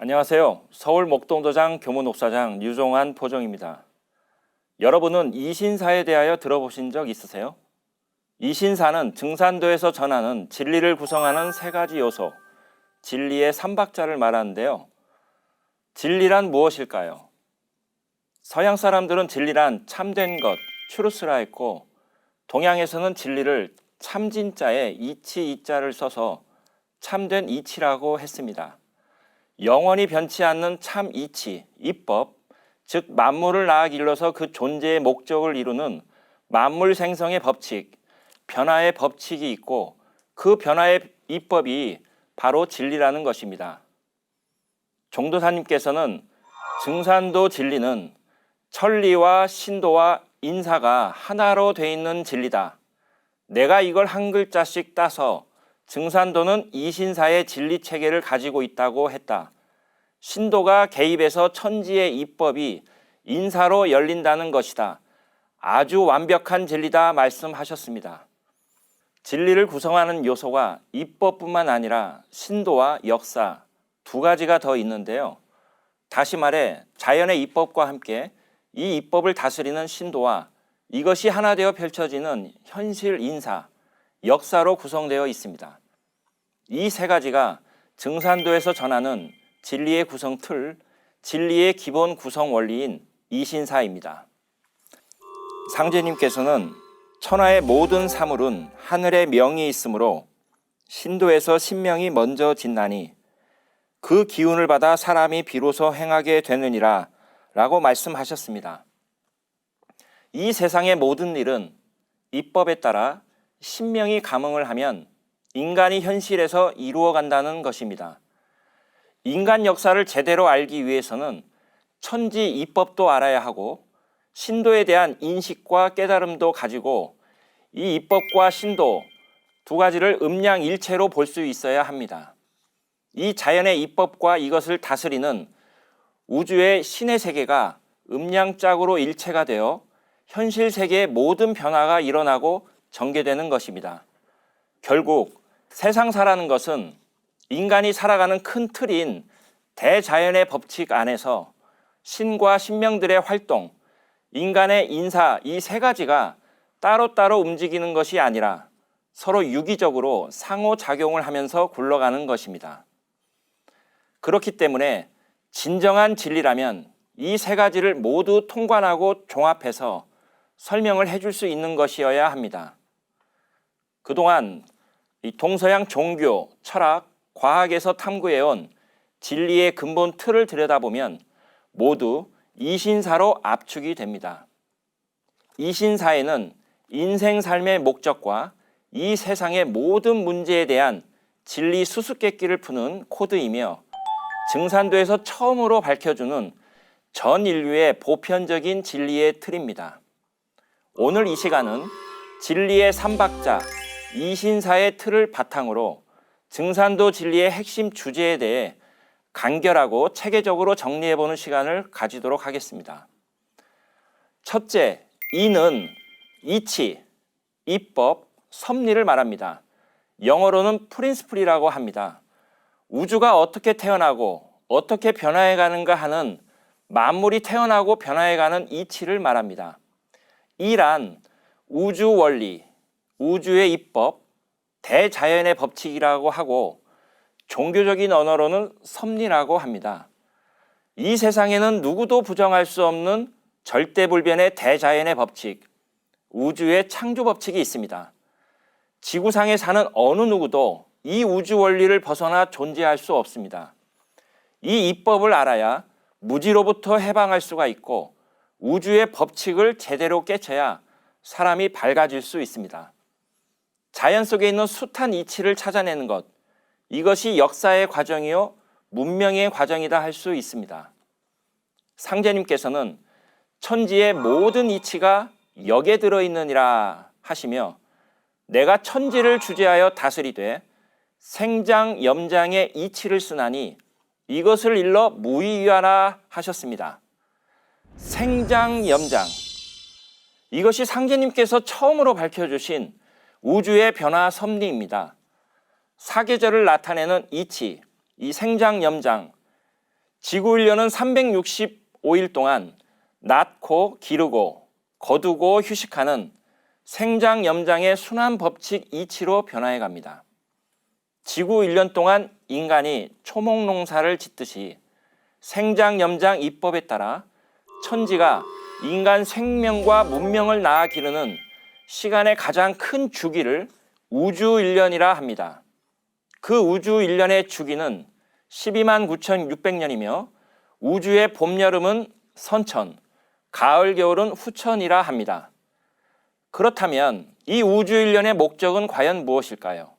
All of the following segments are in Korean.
안녕하세요. 서울 목동도장 교무녹사장 유종환 포정입니다. 여러분은 이신사에 대하여 들어보신 적 있으세요? 이신사는 증산도에서 전하는 진리를 구성하는 세 가지 요소, 진리의 삼박자를 말하는데요. 진리란 무엇일까요? 서양 사람들은 진리란 참된 것, 추루스라 했고, 동양에서는 진리를 참진자에 이치 이자를 써서 참된 이치라고 했습니다. 영원히 변치 않는 참 이치, 이법, 즉 만물을 낳아 길러서 그 존재의 목적을 이루는 만물 생성의 법칙, 변화의 법칙이 있고 그 변화의 이법이 바로 진리라는 것입니다. 종도사님께서는 증산도 진리는 천리와 신도와 인사가 하나로 돼 있는 진리다. 내가 이걸 한 글자씩 따서 증산도는 이신사의 진리 체계를 가지고 있다고 했다. 신도가 개입해서 천지의 입법이 인사로 열린다는 것이다. 아주 완벽한 진리다 말씀하셨습니다. 진리를 구성하는 요소가 입법뿐만 아니라 신도와 역사 두 가지가 더 있는데요. 다시 말해 자연의 입법과 함께 이 입법을 다스리는 신도와 이것이 하나 되어 펼쳐지는 현실 인사, 역사로 구성되어 있습니다. 이 세 가지가 증산도에서 전하는 진리의 구성 틀, 진리의 기본 구성 원리인 이신사입니다. 상제님께서는 천하의 모든 사물은 하늘의 명이 있으므로 신도에서 신명이 먼저 짓나니 그 기운을 받아 사람이 비로소 행하게 되느니라 라고 말씀하셨습니다. 이 세상의 모든 일은 입법에 따라 신명이 감응을 하면 인간이 현실에서 이루어 간다는 것입니다. 인간 역사를 제대로 알기 위해서는 천지 입법도 알아야 하고 신도에 대한 인식과 깨달음도 가지고 이 입법과 신도 두 가지를 음양일체로 볼 수 있어야 합니다. 이 자연의 입법과 이것을 다스리는 우주의 신의 세계가 음양짝으로 일체가 되어 현실 세계의 모든 변화가 일어나고 전개되는 것입니다. 결국 세상사라는 것은 인간이 살아가는 큰 틀인 대자연의 법칙 안에서 신과 신명들의 활동, 인간의 인사 이 세 가지가 따로따로 움직이는 것이 아니라 서로 유기적으로 상호작용을 하면서 굴러가는 것입니다. 그렇기 때문에 진정한 진리라면 이 세 가지를 모두 통관하고 종합해서 설명을 해줄 수 있는 것이어야 합니다. 그동안 이 동서양 종교, 철학, 과학에서 탐구해온 진리의 근본 틀을 들여다보면 모두 이신사로 압축이 됩니다. 이신사에는 인생 삶의 목적과 이 세상의 모든 문제에 대한 진리 수수께끼를 푸는 코드이며 증산도에서 처음으로 밝혀주는 전 인류의 보편적인 진리의 틀입니다. 오늘 이 시간은 진리의 삼박자, 이신사의 틀을 바탕으로 증산도 진리의 핵심 주제에 대해 간결하고 체계적으로 정리해보는 시간을 가지도록 하겠습니다. 첫째, 이는 이치, 입법, 섭리를 말합니다. 영어로는 프린스플이라고 합니다. 우주가 어떻게 태어나고 어떻게 변화해 가는가 하는 만물이 태어나고 변화해 가는 이치를 말합니다. 이란 우주 원리, 우주의 입법, 대자연의 법칙이라고 하고 종교적인 언어로는 섭리라고 합니다. 이 세상에는 누구도 부정할 수 없는 절대불변의 대자연의 법칙, 우주의 창조 법칙이 있습니다. 지구상에 사는 어느 누구도 이 우주 원리를 벗어나 존재할 수 없습니다. 이 입법을 알아야 무지로부터 해방할 수가 있고 우주의 법칙을 제대로 깨쳐야 사람이 밝아질 수 있습니다. 자연 속에 있는 숱한 이치를 찾아내는 것, 이것이 역사의 과정이요, 문명의 과정이다 할 수 있습니다. 상제님께서는 천지의 모든 이치가 역에 들어있느니라 하시며 내가 천지를 주재하여 다스리되 생장 염장의 이치를 쓰나니 이것을 일러 무의위하라 하셨습니다. 생장 염장 이것이 상제님께서 처음으로 밝혀주신 우주의 변화 섭리입니다. 사계절을 나타내는 이치, 이 생장 염장 지구 1년은 365일 동안 낳고 기르고 거두고 휴식하는 생장 염장의 순환 법칙 이치로 변화해 갑니다. 지구 1년 동안 인간이 초목 농사를 짓듯이 생장 염장 이법에 따라 천지가 인간 생명과 문명을 낳아 기르는 시간의 가장 큰 주기를 우주 1년이라 합니다. 그 우주 1년의 주기는 12만 9,600년이며 우주의 봄, 여름은 선천, 가을, 겨울은 후천이라 합니다. 그렇다면 이 우주 1년의 목적은 과연 무엇일까요?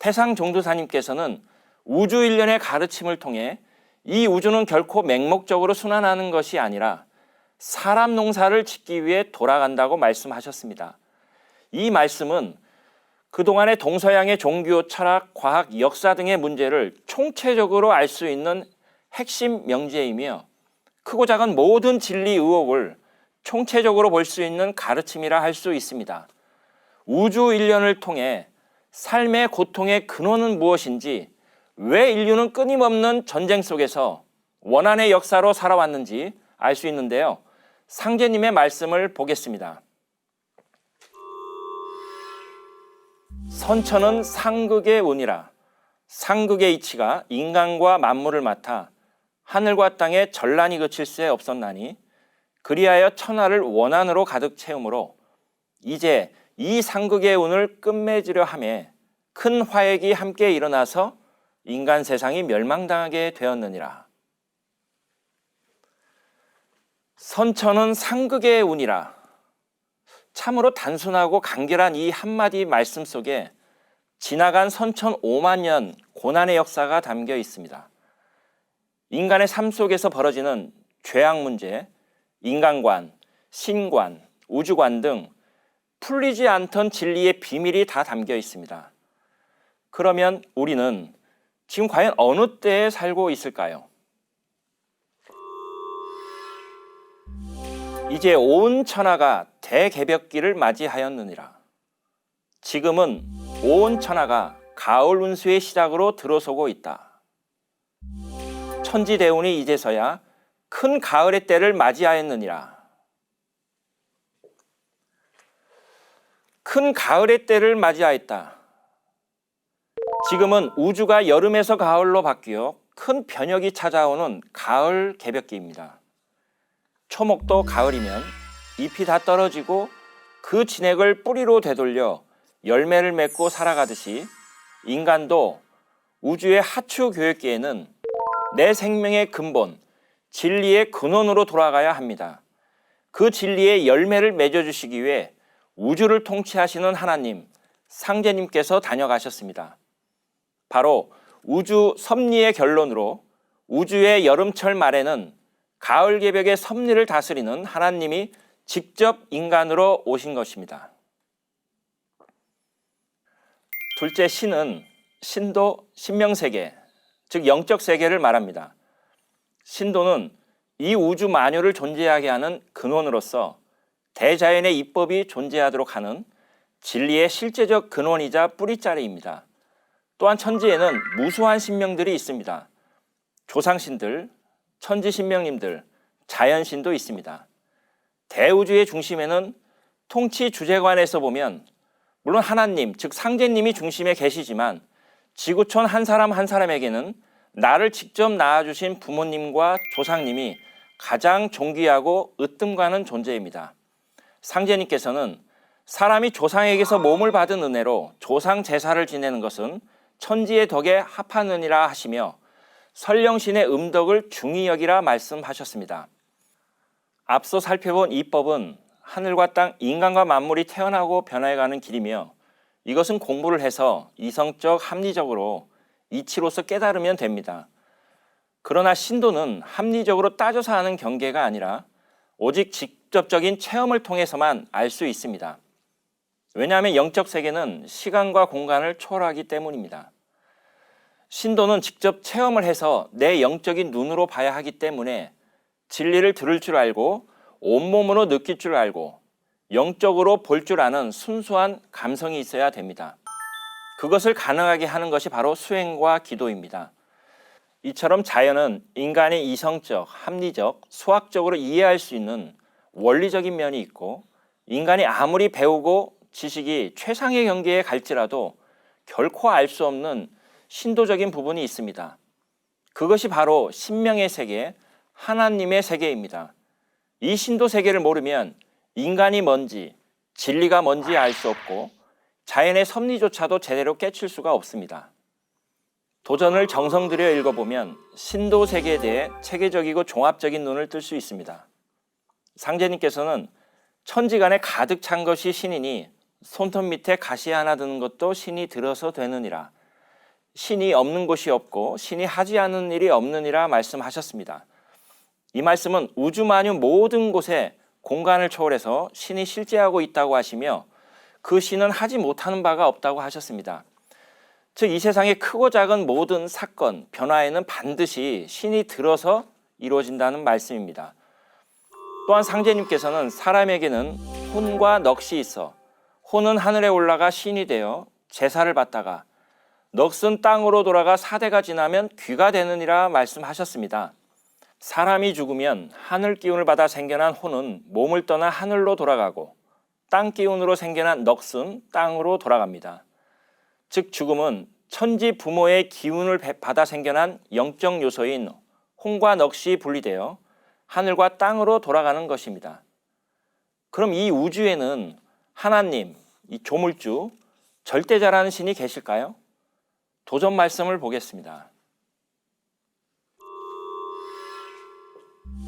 태상 종도사님께서는 우주 1년의 가르침을 통해 이 우주는 결코 맹목적으로 순환하는 것이 아니라 사람 농사를 짓기 위해 돌아간다고 말씀하셨습니다. 이 말씀은 그동안의 동서양의 종교, 철학, 과학, 역사 등의 문제를 총체적으로 알 수 있는 핵심 명제이며 크고 작은 모든 진리 의혹을 총체적으로 볼 수 있는 가르침이라 할 수 있습니다. 우주 일련을 통해 삶의 고통의 근원은 무엇인지, 왜 인류는 끊임없는 전쟁 속에서 원한의 역사로 살아왔는지 알 수 있는데요. 상제님의 말씀을 보겠습니다. 선천은 상극의 운이라 상극의 이치가 인간과 만물을 맡아 하늘과 땅에 전란이 그칠 새 없었나니 그리하여 천하를 원한으로 가득 채우므로 이제 이 상극의 운을 끝맺으려 함에 큰 화액이 함께 일어나서 인간 세상이 멸망당하게 되었느니라. 선천은 상극의 운이라. 참으로 단순하고 간결한 이 한마디 말씀 속에 지나간 선천 5만 년 고난의 역사가 담겨 있습니다. 인간의 삶 속에서 벌어지는 죄악 문제, 인간관, 신관, 우주관 등 풀리지 않던 진리의 비밀이 다 담겨 있습니다. 그러면 우리는 지금 과연 어느 때에 살고 있을까요? 이제 온 천하가 대개벽기를 맞이하였느니라. 지금은 온 천하가 가을 운수의 시작으로 들어서고 있다. 천지 대운이 이제서야 큰 가을의 때를 맞이하였느니라. 큰 가을의 때를 맞이하였다. 지금은 우주가 여름에서 가을로 바뀌어 큰 변혁이 찾아오는 가을 개벽기입니다. 초목도 가을이면 잎이 다 떨어지고 그 진액을 뿌리로 되돌려 열매를 맺고 살아가듯이 인간도 우주의 하추 교육기에는 내 생명의 근본, 진리의 근원으로 돌아가야 합니다. 그 진리의 열매를 맺어주시기 위해 우주를 통치하시는 하나님, 상제님께서 다녀가셨습니다. 바로 우주 섭리의 결론으로 우주의 여름철 말에는 가을 개벽의 섭리를 다스리는 하나님이 직접 인간으로 오신 것입니다. 둘째 신은 신도 신명 세계, 즉 영적 세계를 말합니다. 신도는 이 우주 만유를 존재하게 하는 근원으로서 대자연의 입법이 존재하도록 하는 진리의 실제적 근원이자 뿌리자리입니다. 또한 천지에는 무수한 신명들이 있습니다. 조상신들, 천지신명님들, 자연신도 있습니다. 대우주의 중심에는 통치 주재관에서 보면 물론 하나님, 즉 상제님이 중심에 계시지만 지구촌 한 사람 한 사람에게는 나를 직접 낳아주신 부모님과 조상님이 가장 존귀하고 으뜸가는 존재입니다. 상제님께서는 사람이 조상에게서 몸을 받은 은혜로 조상 제사를 지내는 것은 천지의 덕에 합하느니라 하시며 설령신의 음덕을 중히 여기라 말씀하셨습니다. 앞서 살펴본 이 법은 하늘과 땅, 인간과 만물이 태어나고 변화해가는 길이며 이것은 공부를 해서 이성적, 합리적으로 이치로서 깨달으면 됩니다. 그러나 신도는 합리적으로 따져서 하는 경계가 아니라 오직 직접적인 체험을 통해서만 알 수 있습니다. 왜냐하면 영적 세계는 시간과 공간을 초월하기 때문입니다. 신도는 직접 체험을 해서 내 영적인 눈으로 봐야 하기 때문에 진리를 들을 줄 알고 온몸으로 느낄 줄 알고 영적으로 볼 줄 아는 순수한 감성이 있어야 됩니다. 그것을 가능하게 하는 것이 바로 수행과 기도입니다. 이처럼 자연은 인간의 이성적, 합리적, 수학적으로 이해할 수 있는 원리적인 면이 있고 인간이 아무리 배우고 지식이 최상의 경계에 갈지라도 결코 알 수 없는 신도적인 부분이 있습니다. 그것이 바로 신명의 세계, 하나님의 세계입니다. 이 신도 세계를 모르면 인간이 뭔지, 진리가 뭔지 알 수 없고 자연의 섭리조차도 제대로 깨칠 수가 없습니다. 도전을 정성 들여 읽어보면 신도 세계에 대해 체계적이고 종합적인 눈을 뜰 수 있습니다. 상제님께서는 천지간에 가득 찬 것이 신이니 손톱 밑에 가시 하나 드는 것도 신이 들어서 되느니라. 신이 없는 곳이 없고 신이 하지 않은 일이 없느니라 말씀하셨습니다. 이 말씀은 우주 만유 모든 곳에 공간을 초월해서 신이 실제하고 있다고 하시며 그 신은 하지 못하는 바가 없다고 하셨습니다. 즉 이 세상의 크고 작은 모든 사건, 변화에는 반드시 신이 들어서 이루어진다는 말씀입니다. 또한 상제님께서는 사람에게는 혼과 넋이 있어 혼은 하늘에 올라가 신이 되어 제사를 받다가 넋은 땅으로 돌아가 사대가 지나면 귀가 되느니라 말씀하셨습니다. 사람이 죽으면 하늘 기운을 받아 생겨난 혼은 몸을 떠나 하늘로 돌아가고 땅 기운으로 생겨난 넋은 땅으로 돌아갑니다. 즉 죽음은 천지 부모의 기운을 받아 생겨난 영적 요소인 혼과 넋이 분리되어 하늘과 땅으로 돌아가는 것입니다. 그럼 이 우주에는 하나님, 이 조물주, 절대자라는 신이 계실까요? 도전 말씀을 보겠습니다.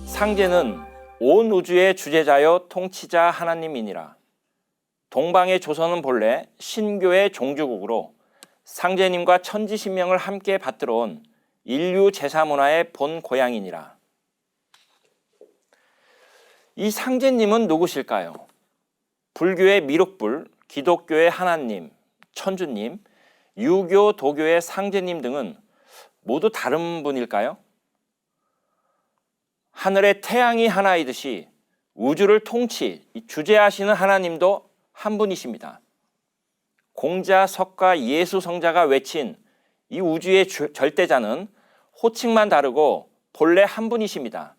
상제는 온 우주의 주제자여 통치자 하나님이니라. 동방의 조선은 본래 신교의 종주국으로 상제님과 천지신명을 함께 받들어 온 인류 제사 문화의 본 고향이니라. 이 상제님은 누구실까요? 불교의 미륵불, 기독교의 하나님, 천주님, 유교, 도교의 상제님 등은 모두 다른 분일까요? 하늘의 태양이 하나이듯이 우주를 통치, 주재하시는 하나님도 한 분이십니다. 공자, 석가, 예수, 성자가 외친 이 우주의 절대자는 호칭만 다르고 본래 한 분이십니다.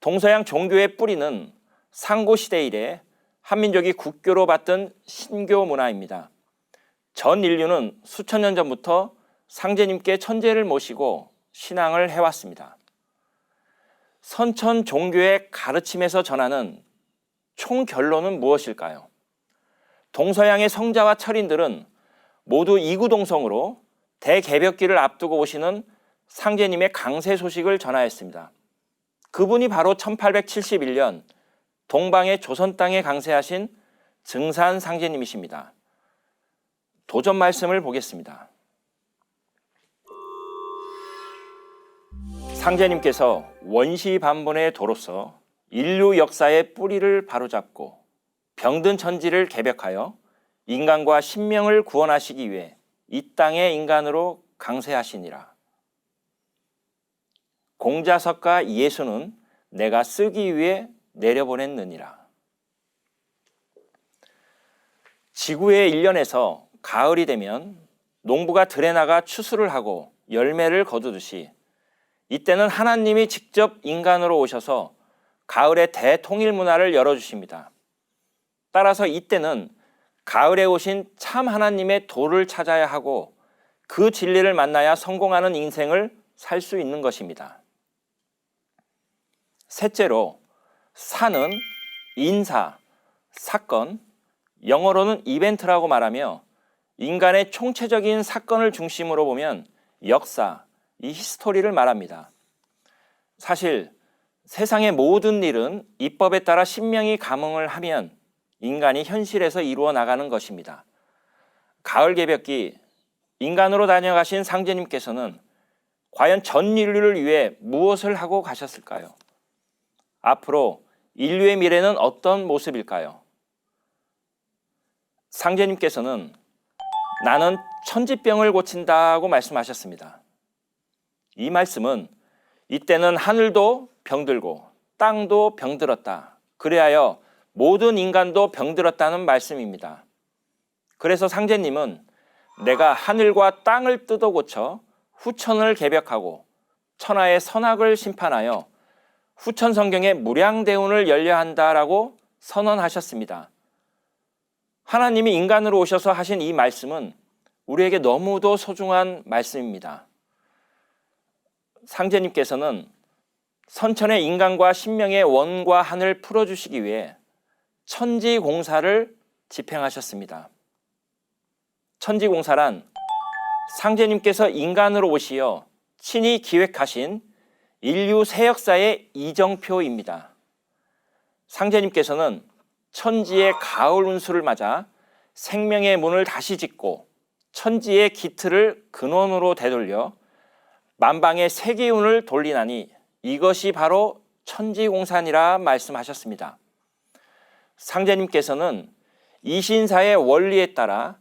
동서양 종교의 뿌리는 상고시대 이래 한민족이 국교로 받던 신교 문화입니다. 전 인류는 수천 년 전부터 상제님께 천재를 모시고 신앙을 해왔습니다. 선천 종교의 가르침에서 전하는 총 결론은 무엇일까요? 동서양의 성자와 철인들은 모두 이구동성으로 대개벽기를 앞두고 오시는 상제님의 강세 소식을 전하였습니다. 그분이 바로 1871년 동방의 조선 땅에 강세하신 증산 상제님이십니다. 도전 말씀을 보겠습니다. 상제님께서 원시 반본의 도로서 인류 역사의 뿌리를 바로잡고 병든 천지를 개벽하여 인간과 신명을 구원하시기 위해 이 땅의 인간으로 강세하시니라. 공자석과 예수는 내가 쓰기 위해 내려보냈느니라. 지구의 일년에서 가을이 되면 농부가 들에 나가 추수를 하고 열매를 거두듯이 이때는 하나님이 직접 인간으로 오셔서 가을의 대통일 문화를 열어주십니다. 따라서 이때는 가을에 오신 참 하나님의 도를 찾아야 하고 그 진리를 만나야 성공하는 인생을 살 수 있는 것입니다. 셋째로 사는 인사, 사건, 영어로는 이벤트라고 말하며 인간의 총체적인 사건을 중심으로 보면 역사, 이 히스토리를 말합니다. 사실 세상의 모든 일은 입법에 따라 신명이 감흥을 하면 인간이 현실에서 이루어 나가는 것입니다. 가을 개벽기 인간으로 다녀가신 상제님께서는 과연 전 인류를 위해 무엇을 하고 가셨을까요? 앞으로 인류의 미래는 어떤 모습일까요? 상제님께서는 나는 천지병을 고친다고 말씀하셨습니다. 이 말씀은 이때는 하늘도 병들고 땅도 병들었다. 그리하여 모든 인간도 병들었다는 말씀입니다. 그래서 상제님은 내가 하늘과 땅을 뜯어 고쳐 후천을 개벽하고 천하의 선악을 심판하여 후천 성경에 무량대운을 열려 한다라고 선언하셨습니다. 하나님이 인간으로 오셔서 하신 이 말씀은 우리에게 너무도 소중한 말씀입니다. 상제님께서는 선천의 인간과 신명의 원과 한을 풀어주시기 위해 천지 공사를 집행하셨습니다. 천지 공사란 상제님께서 인간으로 오시어 친히 기획하신 인류 새 역사의 이정표입니다. 상제님께서는 천지의 가을 운수를 맞아 생명의 문을 다시 짓고 천지의 기틀을 근원으로 되돌려 만방의 세기운을 돌리나니 이것이 바로 천지공산이라 말씀하셨습니다. 상제님께서는 이신사의 원리에 따라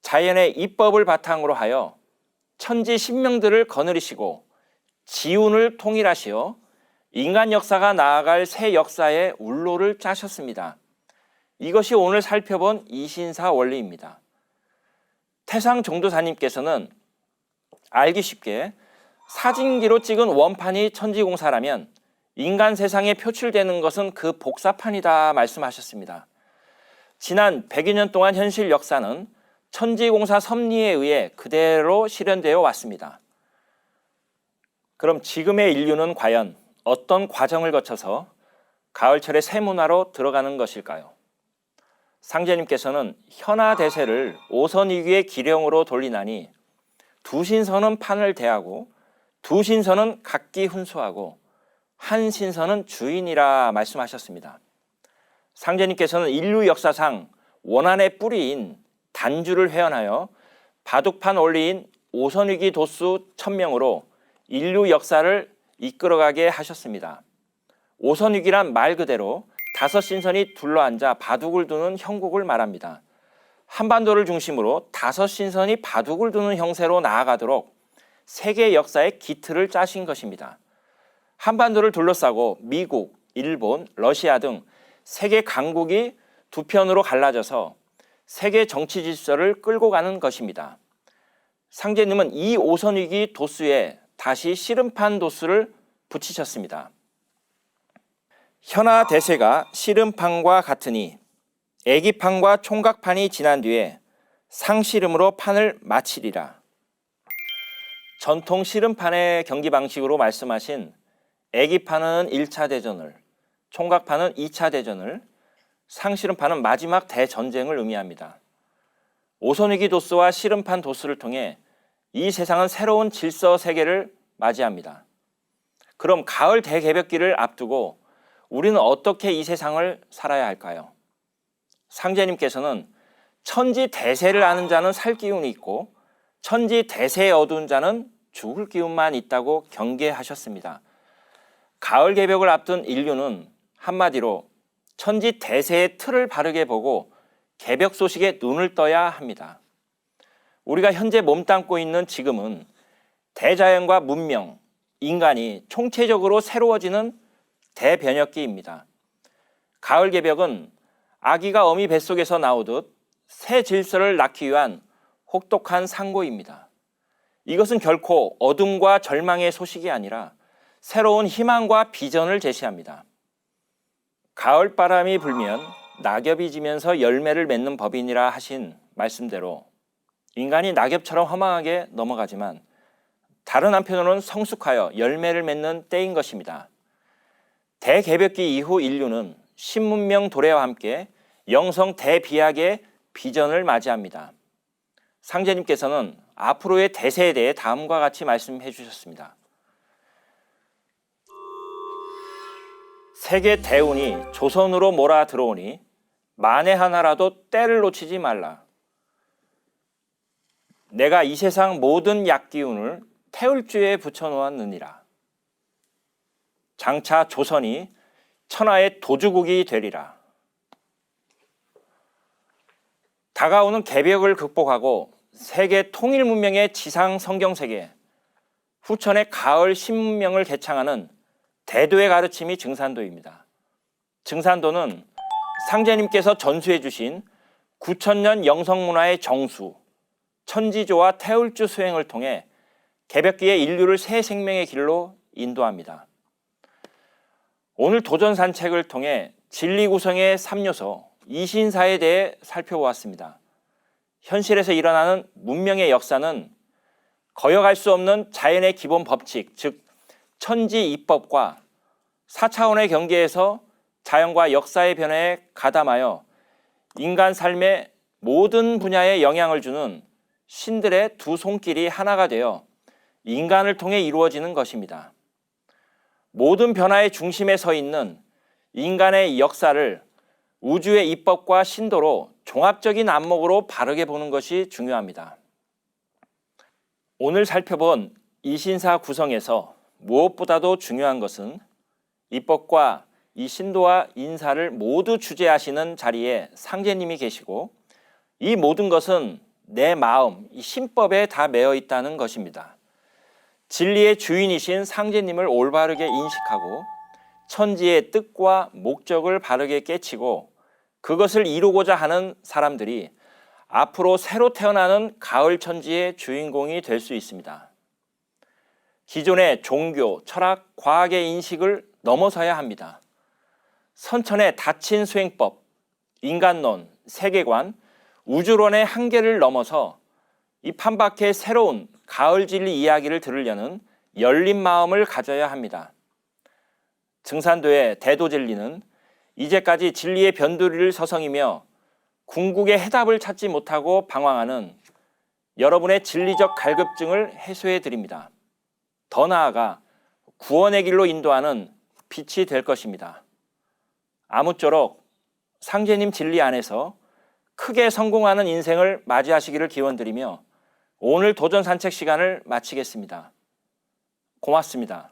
자연의 입법을 바탕으로 하여 천지 신명들을 거느리시고 지운을 통일하시어 인간 역사가 나아갈 새 역사의 울로를 짜셨습니다. 이것이 오늘 살펴본 이신사 원리입니다. 태상 정도사님께서는 알기 쉽게 사진기로 찍은 원판이 천지공사라면 인간 세상에 표출되는 것은 그 복사판이다 말씀하셨습니다. 지난 100여 년 동안 현실 역사는 천지공사 섭리에 의해 그대로 실현되어 왔습니다. 그럼 지금의 인류는 과연 어떤 과정을 거쳐서 가을철의 새 문화로 들어가는 것일까요? 상제님께서는 현아 대세를 오선이기의 기령으로 돌리나니 두 신선은 판을 대하고 두 신선은 각기 훈수하고 한 신선은 주인이라 말씀하셨습니다. 상제님께서는 인류 역사상 원한의 뿌리인 단주를 회원하여 바둑판 원리인 오선위기 도수 천명으로 인류 역사를 이끌어가게 하셨습니다. 오선위기란 말 그대로 다섯 신선이 둘러앉아 바둑을 두는 형국을 말합니다. 한반도를 중심으로 다섯 신선이 바둑을 두는 형세로 나아가도록 세계 역사의 기틀을 짜신 것입니다. 한반도를 둘러싸고 미국, 일본, 러시아 등 세계 강국이 두 편으로 갈라져서 세계 정치 질서를 끌고 가는 것입니다. 상제님은 이 오선 위기 도수에 다시 씨름판 도수를 붙이셨습니다. 현아 대세가 씨름판과 같으니 애기판과 총각판이 지난 뒤에 상씨름으로 판을 마치리라. 전통 씨름판의 경기 방식으로 말씀하신 애기판은 1차 대전을, 총각판은 2차 대전을, 상씨름판은 마지막 대전쟁을 의미합니다. 오선위기 도스와 씨름판 도스를 통해 이 세상은 새로운 질서 세계를 맞이합니다. 그럼 가을 대개벽기를 앞두고 우리는 어떻게 이 세상을 살아야 할까요? 상제님께서는 천지 대세를 아는 자는 살 기운이 있고 천지 대세에 어두운 자는 죽을 기운만 있다고 경계하셨습니다. 가을 개벽을 앞둔 인류는 한마디로 천지 대세의 틀을 바르게 보고 개벽 소식에 눈을 떠야 합니다. 우리가 현재 몸담고 있는 지금은 대자연과 문명, 인간이 총체적으로 새로워지는 대변혁기입니다. 가을 개벽은 아기가 어미 뱃속에서 나오듯 새 질서를 낳기 위한 혹독한 상고입니다. 이것은 결코 어둠과 절망의 소식이 아니라 새로운 희망과 비전을 제시합니다. 가을 바람이 불면 낙엽이 지면서 열매를 맺는 법이니라 하신 말씀대로 인간이 낙엽처럼 허망하게 넘어가지만 다른 한편으로는 성숙하여 열매를 맺는 때인 것입니다. 대개벽기 이후 인류는 신문명 도래와 함께 영성 대비약의 비전을 맞이합니다. 상제님께서는 앞으로의 대세에 대해 다음과 같이 말씀해 주셨습니다. 세계 대운이 조선으로 몰아 들어오니 만에 하나라도 때를 놓치지 말라. 내가 이 세상 모든 약기운을 태울주에 붙여놓았느니라. 장차 조선이 천하의 도주국이 되리라. 다가오는 개벽을 극복하고 세계 통일 문명의 지상 성경 세계, 후천의 가을 신문명을 개창하는 대도의 가르침이 증산도입니다. 증산도는 상제님께서 전수해 주신 9천년 영성문화의 정수, 천지조와 태울주 수행을 통해 개벽기에 인류를 새 생명의 길로 인도합니다. 오늘 도전 산책을 통해 진리 구성의 3요소 이신사에 대해 살펴보았습니다. 현실에서 일어나는 문명의 역사는 거역할 수 없는 자연의 기본 법칙, 즉 천지 입법과 4차원의 경계에서 자연과 역사의 변화에 가담하여 인간 삶의 모든 분야에 영향을 주는 신들의 두 손길이 하나가 되어 인간을 통해 이루어지는 것입니다. 모든 변화의 중심에 서 있는 인간의 역사를 우주의 입법과 신도로 종합적인 안목으로 바르게 보는 것이 중요합니다. 오늘 살펴본 이신사 구성에서 무엇보다도 중요한 것은 입법과 이 신도와 인사를 모두 주재하시는 자리에 상제님이 계시고 이 모든 것은 내 마음, 이 신법에 다 매어 있다는 것입니다. 진리의 주인이신 상제님을 올바르게 인식하고 천지의 뜻과 목적을 바르게 깨치고 그것을 이루고자 하는 사람들이 앞으로 새로 태어나는 가을 천지의 주인공이 될 수 있습니다. 기존의 종교, 철학, 과학의 인식을 넘어서야 합니다. 선천의 닫힌 수행법, 인간론, 세계관, 우주론의 한계를 넘어서 이 판밖의 새로운 가을 진리 이야기를 들으려는 열린 마음을 가져야 합니다. 증산도의 대도 진리는 이제까지 진리의 변두리를 서성이며 궁극의 해답을 찾지 못하고 방황하는 여러분의 진리적 갈급증을 해소해 드립니다. 더 나아가 구원의 길로 인도하는 빛이 될 것입니다. 아무쪼록 상제님 진리 안에서 크게 성공하는 인생을 맞이하시기를 기원드리며 오늘 도전 산책 시간을 마치겠습니다. 고맙습니다.